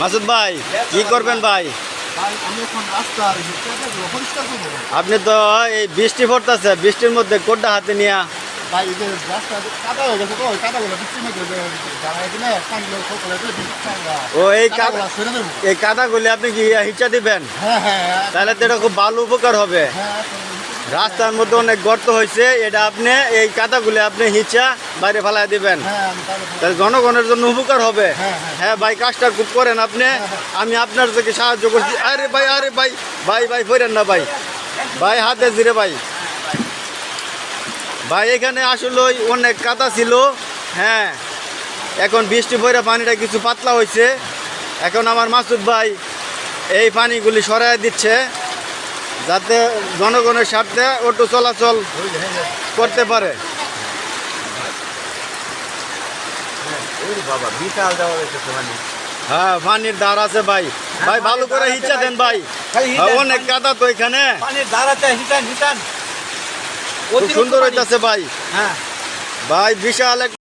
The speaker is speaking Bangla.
মাসুদ ভাই কি করবেন ভাই? আপনি তো এই বৃষ্টি পড়তেছে বৃষ্টির মধ্যে কোডটা হাতে নিয়ে। হয়ে ও এই এই কাদাগুলি আপনি কি হিচা দিবেন? হ্যাঁ হ্যাঁ তাহলে তো এটা খুব ভালো উপকার হবে। হ্যাঁ রাস্তার মধ্যে অনেক গর্ত হয়েছে এটা আপনি এই কাদাগুলি আপনি হিচা বাইরে ফেলাই দিবেন। হ্যাঁ তাহলে জনগণের জন্য উপকার হবে। হ্যাঁ, হ্যাঁ। হ্যাঁ ভাই কাজটা খুব করেন আপনি। আমি আপনার থেকে সাহায্য করছি। আরে ভাই আরে ভাই ভাই ভাই ফেরেন না ভাই। ভাই হাতে জিরে ভাই। ভাই এখানে আসলে ওই অনেক কাদা ছিল। হ্যাঁ এখন বৃষ্টি পরে পানিটা কিছু পাতলা হয়েছে এখন আমার মাসুদ ভাই এই পানিগুলি সরাই দিচ্ছে। যাতে জনগণের স্বার্থে অটো চলাচল করতে পারে। হ্যাঁ পানির দ্বার আছে ভাই। ভাই ভালো করে হিচা দেন ভাই। হ্যাঁ, অনেক কাদা তো এখানে। সুন্দর হইতাছে ভাই। হ্যাঁ। ভাই বিশাল একটা